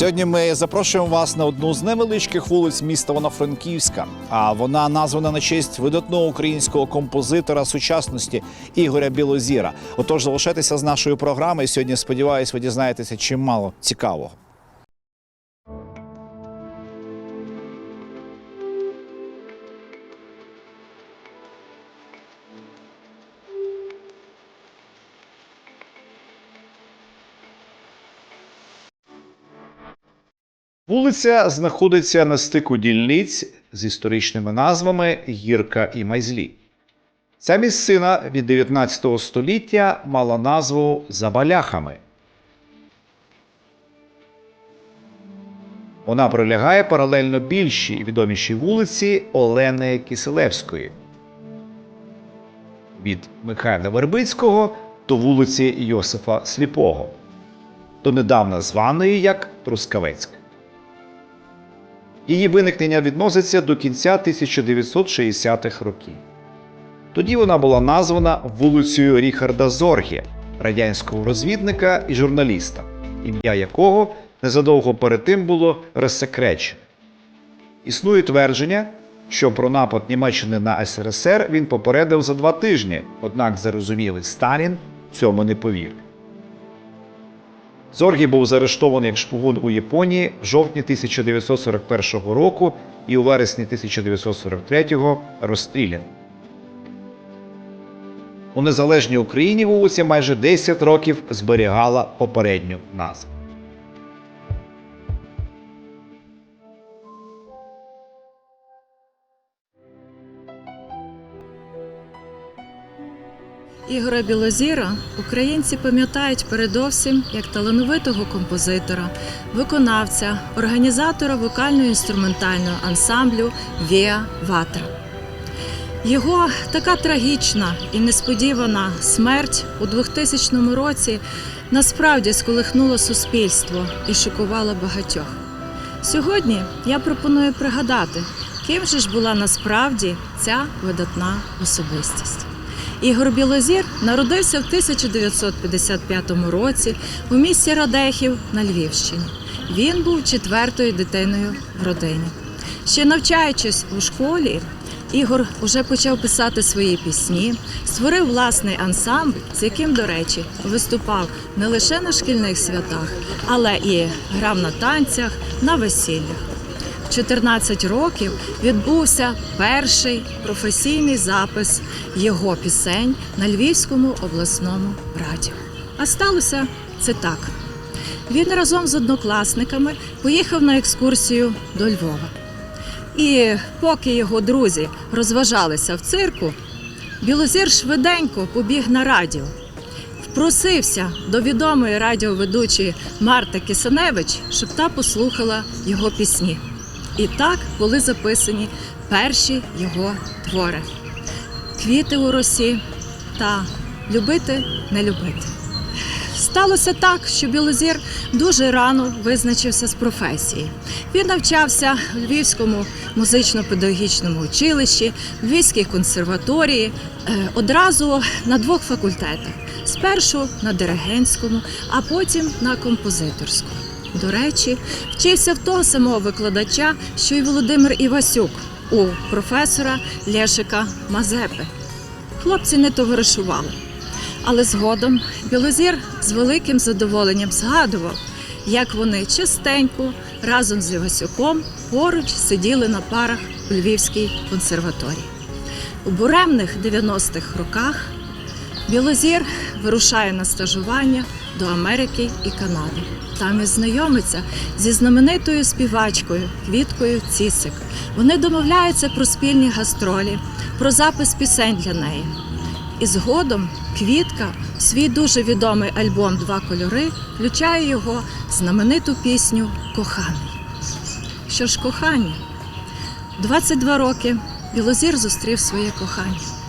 Сьогодні ми запрошуємо вас на одну з невеличких вулиць міста Воно-Франківська. А вона названа на честь видатного українського композитора сучасності Ігоря Білозіра. Отож, залишайтеся з нашою програмою. Сьогодні сподіваюся, ви дізнаєтеся чимало цікавого. Вулиця знаходиться на стику дільниць з історичними назвами Гірка і Майзлі. Ця місцина від 19 століття мала назву Забаляхами. Вона пролягає паралельно більшій і відомішій вулиці Олени Киселевської. Від Михайла Вербицького до вулиці Йосифа Сліпого, донедавна званої як Трускавецька. Її виникнення відноситься до кінця 1960-х років. Тоді вона була названа вулицею Ріхарда Зорге, радянського розвідника і журналіста, ім'я якого незадовго перед тим було розсекречене. Існує твердження, що про напад Німеччини на СРСР він попередив за два тижні, однак зарозумілий Сталін цьому не повірив. Зоргі був заарештований як шпигун у Японії в жовтні 1941 року і у вересні 1943 розстріляний. У незалежній Україні вулиця майже 10 років зберігала попередню назву. Ігоря Білозіра українці пам'ятають передовсім як талановитого композитора, виконавця, організатора вокально-інструментального ансамблю Віа Ватра. Його така трагічна і несподівана смерть у 2000 році насправді сколихнула суспільство і шокувала багатьох. Сьогодні я пропоную пригадати, ким же ж була насправді ця видатна особистість. Ігор Білозір народився в 1955 році у місті Радехів на Львівщині. Він був четвертою дитиною в родині. Ще навчаючись у школі, Ігор уже почав писати свої пісні, створив власний ансамбль, з яким, до речі, виступав не лише на шкільних святах, але і грав на танцях, на весіллях. В 14 років відбувся перший професійний запис його пісень на Львівському обласному радіо. А сталося це так. Він разом з однокласниками поїхав на екскурсію до Львова. І поки його друзі розважалися в цирку, Білозір швиденько побіг на радіо. Впросився до відомої радіоведучої Марти Кисаневич, щоб та послухала його пісні. І так були записані перші його твори: Квіти у росі та Любити не любити. Сталося так, що Білозір дуже рано визначився з професією. Він навчався в Львівському музично-педагогічному училищі, Львівській консерваторії, е, одразу на двох факультетах: спершу на диригентському, а потім на композиторському. До речі, вчився в того самого викладача, що й Володимир Івасюк у професора Лешика Мазепи. Хлопці не товаришували. Але згодом Білозір з великим задоволенням згадував, як вони частенько разом з Івасюком поруч сиділи на парах у Львівській консерваторії. У буремних 90-х роках Білозір вирушає на стажування до Америки і Канади. Там і знайомиться зі знаменитою співачкою Квіткою Цісик. Вони домовляються про спільні гастролі, про запис пісень для неї. І згодом Квітка свій дуже відомий альбом Два кольори включає його знамениту пісню Коханий. Що ж кохання? 22 роки Білозір зустрів своє кохання.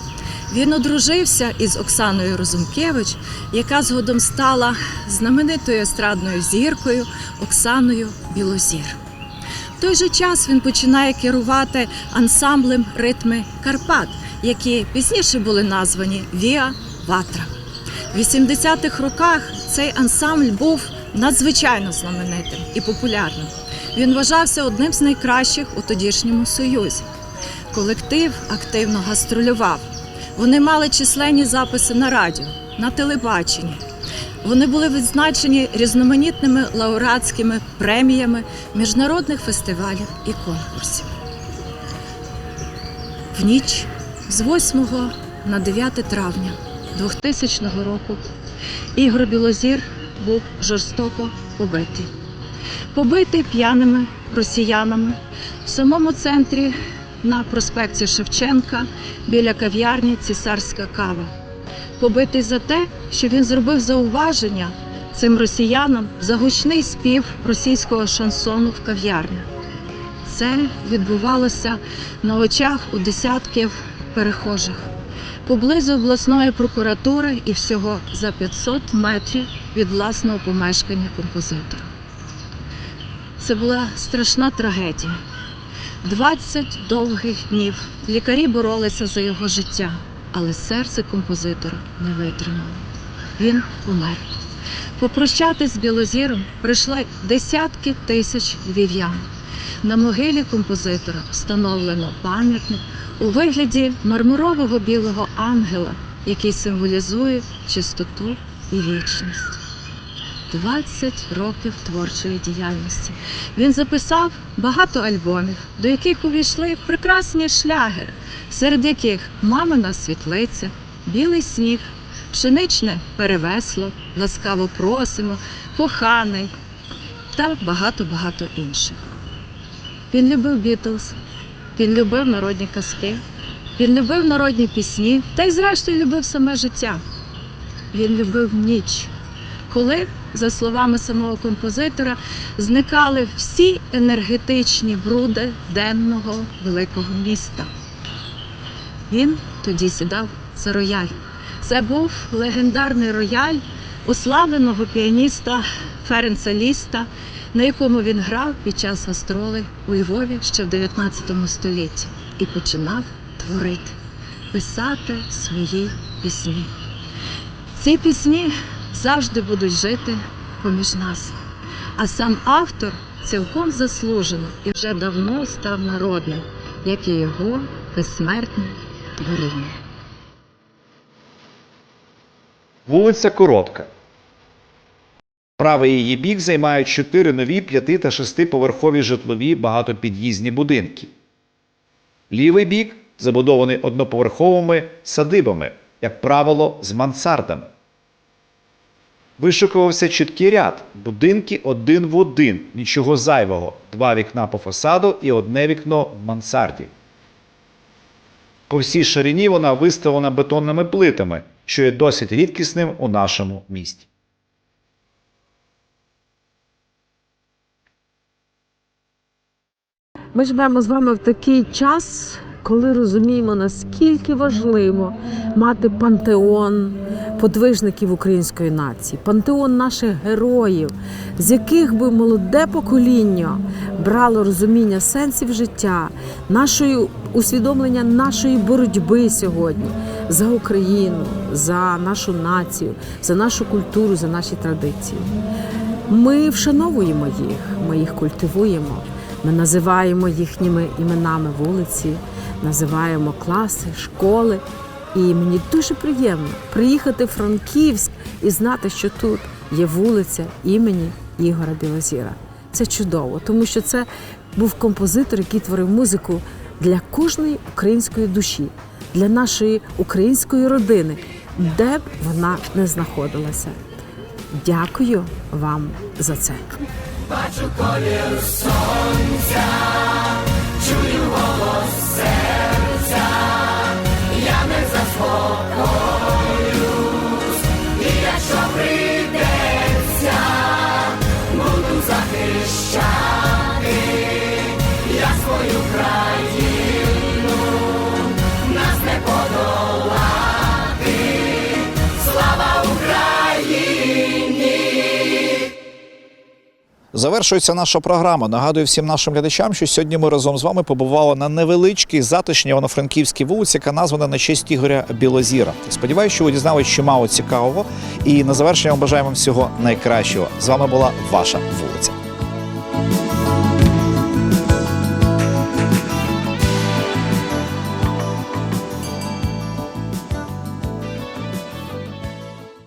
Він одружився із Оксаною Розумкевич, яка згодом стала знаменитою естрадною зіркою Оксаною Білозір. В той же час він починає керувати ансамблем ритми Карпат, які пізніше були названі Віа Ватра. В 80-х роках цей ансамбль був надзвичайно знаменитим і популярним. Він вважався одним з найкращих у тодішньому союзі. Колектив активно гастролював. Вони мали численні записи на радіо, на телебаченні. Вони були відзначені різноманітними лауреатськими преміями міжнародних фестивалів і конкурсів. В ніч з 8 на 9 травня 2000 року Ігор Білозір був жорстоко побитий. Побитий п'яними росіянами в самому центрі на проспекті Шевченка біля кав'ярні Цісарська кава. Побитий за те, що він зробив зауваження цим росіянам за гучний спів російського шансону в кав'ярні. Це відбувалося на очах у десятків перехожих поблизу обласної прокуратури і всього за 500 метрів від власного помешкання композитора. Це була страшна трагедія. 20 довгих днів лікарі боролися за його життя, але серце композитора не витримало. Він помер. Попрощатись з Білозіром прийшли десятки тисяч львів'ян. На могилі композитора встановлено пам'ятник у вигляді мармурового білого ангела, який символізує чистоту і вічність. 20 років творчої діяльності. Він записав багато альбомів, до яких увійшли прекрасні шлягери, серед яких Мамина світлиця, Білий сніг, Пшеничне перевесло, ласкаво просимо, коханий та багато-багато інших. Він любив Бітлз, він любив народні казки, він любив народні пісні та й, зрештою, любив саме життя. Він любив ніч, коли, за словами самого композитора, зникали всі енергетичні бруди денного великого міста. Він тоді сідав за рояль. Це був легендарний рояль уславленого піаніста Ференца Ліста, на якому він грав під час гастролей у Львові ще в 19 столітті і починав творити, писати свої пісні. Ці пісні завжди будуть жити поміж нас. А сам автор цілком заслужено і вже давно став народним, як і його безсмертне творіння. Вулиця коротка. Правий її бік займають чотири нові п'яти та шестиповерхові житлові багатопід'їзні будинки. Лівий бік забудований одноповерховими садибами, як правило, з мансардами. Вишукувався чіткий ряд, будинки один в один, нічого зайвого, два вікна по фасаду і одне вікно в мансарді. По всій ширині вона виставлена бетонними плитами, що є досить рідкісним у нашому місті. Ми живемо з вами в такий час, коли розуміємо, наскільки важливо мати пантеон подвижників української нації, пантеон наших героїв, з яких би молоде покоління брало розуміння сенсів життя, нашої усвідомлення нашої боротьби сьогодні за Україну, за нашу націю, за нашу культуру, за наші традиції. Ми вшановуємо їх, ми їх культивуємо. Ми називаємо їхніми іменами вулиці, називаємо класи, школи. І мені дуже приємно приїхати в Франківськ і знати, що тут є вулиця імені Ігора Білозіра. Це чудово, тому що це був композитор, який творив музику для кожної української душі, для нашої української родини, де б вона не знаходилася. Дякую вам за це. Бачу колір сонця, чую голос серця і якщо прийдеться, буду захищати я свою країну. Завершується наша програма. Нагадую всім нашим глядачам, що сьогодні ми разом з вами побували на невеличкій затишній Івано-Франківській вулиці, яка названа на честь Ігоря Білозіра. Сподіваюся, що ви дізналися чимало цікавого. І на завершення вам бажаємо всього найкращого. З вами була ваша вулиця.